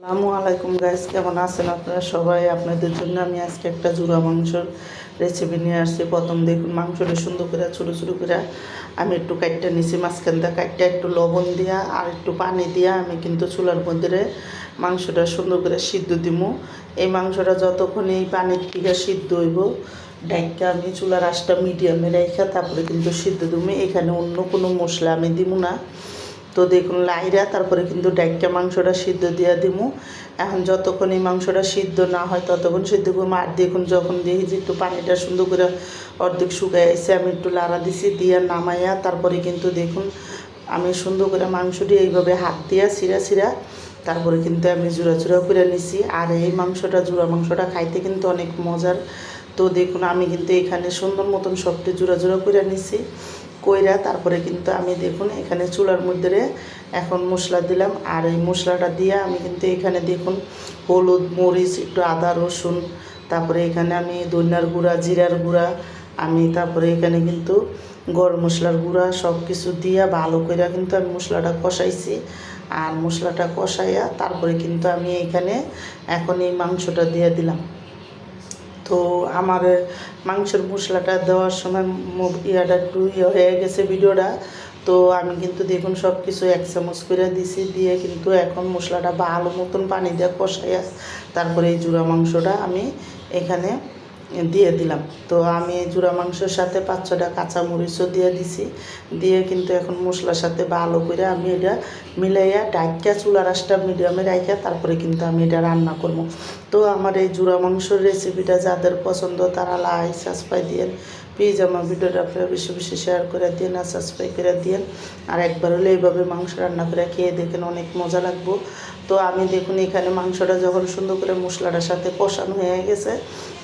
আসসালামু আলাইকুম গাইস কেমন আছেন আপনারা সবাই? আপনাদের জন্য আমি আজকে একটা জুড়া মাংসর রেসিপি নিয়ে আসছি। প্রথম দেখুন মাংসটা সুন্দর করে, ছোটো ছোটো করে আমি একটু কাটটা নিছি, মাঝখান দিয়ে কাটটা একটু লবণ দিয়া আর একটু পানি দিয়া আমি কিন্তু চুলার মধ্যে মাংসটা সুন্দর করে সিদ্ধ দিব এই মাংসটা যতক্ষণ এই পানির থেকে সিদ্ধ হইব, ডাইকা আমি চুলার আঁচটা মিডিয়ামে রেখা তারপরে কিন্তু সিদ্ধ দিমু। এখানে অন্য কোনো মশলা আমি দিব না। তো দেখুন, লাইরা, তারপরে কিন্তু ডাইকা মাংসটা সিদ্ধ দিয়া দিমু। এখন যতক্ষণ এই মাংসটা সিদ্ধ না হয়, ততক্ষণ সিদ্ধ করব। আর দেখুন, যখন দেখি যে একটু পানিটা সুন্দর করে অর্ধেক শুকায় এসে আমি একটু লাড়া দিছি, দিয়া নামাইয়া তারপরে কিন্তু দেখুন, আমি সুন্দর করে মাংসটি এইভাবে হাত দিয়া সিরা সিরা তারপরে কিন্তু আমি জোড়া জোড়া করে নিছি। আর এই মাংসটা জোড়া মাংসটা খাইতে কিন্তু অনেক মজার। তো দেখুন, আমি কিন্তু এখানে সুন্দর মতন সবটি জোড়া জোড়া করে নিছি। কইরা তারপরে কিন্তু আমি দেখুন এখানে চুলার মধ্যে এখন মশলা দিলাম। আর এই মশলাটা দিয়ে আমি কিন্তু এখানে দেখুন হলুদ, মরিচ, একটু আদা, রসুন, তারপরে এখানে আমি ধনিয়ার গুঁড়া, জিরার গুঁড়া, আমি তারপরে এখানে কিন্তু গরম মশলার গুঁড়া সব কিছু দিয়া ভালো করে কিন্তু আমি মশলাটা কষাইছি। আর মশলাটা কষাইয়া তারপরে কিন্তু আমি এখানে এখন এই মাংসটা দিয়ে দিলাম। তো আমার মাংসের মশলাটা দেওয়ার সময় ইয়াটা একটু ইয়ে হয়ে গেছে ভিডিওটা। তো আমি কিন্তু দেখুন সব কিছু এক চামচ করে দিছি, দিয়ে কিন্তু এখন মশলাটা ভালো মতন পানি দিয়ে কষাইয়া তারপরে এই জুড়া মাংসটা আমি এখানে দিয়ে দিলাম। তো আমি জুড়া মাংসের সাথে পাঁচ ছটা কাঁচা মরিচও দিয়ে দিছি। দিয়ে কিন্তু এখন মশলার সাথে ভালো করে আমি এটা মিলাইয়া ডাইকা চুলা রাসটা মিডিয়ামে রাখিয়া তারপরে কিন্তু আমি এটা রান্না করব। তো আমার এই জুড়া মাংসর রেসিপিটা যাদের পছন্দ তারা লাই সাবস্ক্রাইব দিয়েন প্লিজ আমার ভিডিওটা আপনারা বেশি বেশি শেয়ার করে দিন আর সাবস্ক্রাইব করে দিন আর একবার হলে এইভাবে মাংস রান্না করে খেয়ে দেখেন অনেক মজা লাগবো। তো আমি দেখুন এখানে মাংসটা যখন সুন্দর করে মশলাটার সাথে কষানো হয়ে গেছে,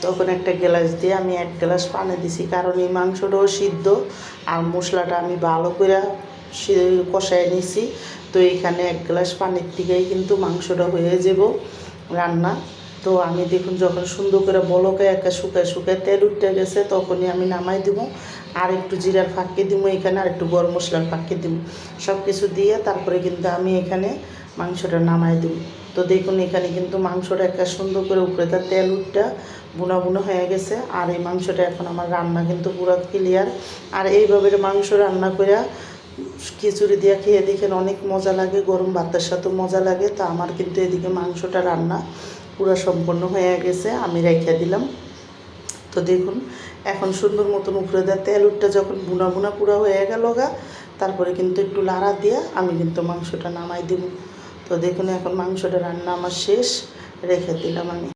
তখন একটা গ্লাস দিয়ে আমি এক গ্লাস পানি দিছি। কারণ এই মাংসটাও সিদ্ধ আর মশলাটা আমি ভালো করে কষায় নিছি। তো এখানে এক গ্লাস পানির থেকেই কিন্তু মাংসটা হয়ে যাব রান্না। তো আমি দেখুন যখন সুন্দর করে বলকে একা শুকায় শুকায় তেল উঠতে গেছে, তখনই আমি নামাই দিব। আর একটু জিরার ফাঁকি দিব, এখানে আর একটু গরম মশলার ফাঁকি দিব। সব কিছু দিয়ে তারপরে কিন্তু আমি এখানে মাংসটা নামাই দিব। তো দেখুন এখানে কিন্তু মাংসটা একটা সুন্দর করে উপরে তার তেল উঠটা বুনা বুনা হয়ে গেছে। আর এই মাংসটা এখন আমার রান্না কিন্তু পুরো ক্লিয়ার আর এইভাবে মাংস রান্না করে খিচুড়ি দিয়ে খেয়ে দেখেন অনেক মজা লাগে, গরম ভাতের সাথে মজা লাগে। তো আমার কিন্তু এদিকে মাংসটা রান্না পুরো সম্পন্ন হয়ে গেছে, আমি রেখে দিলাম। তো দেখুন, এখন সুন্দর মতন উপরে দেওয়া উঠটা যখন বুনা বুনা পুরা হয়ে গেল গা, তারপরে কিন্তু একটু লাড়া দিয়ে আমি কিন্তু মাংসটা নামাই দিব। তো দেখুন, এখন মাংসটা রান্না আমার শেষ, রেখে দিলাম আমি।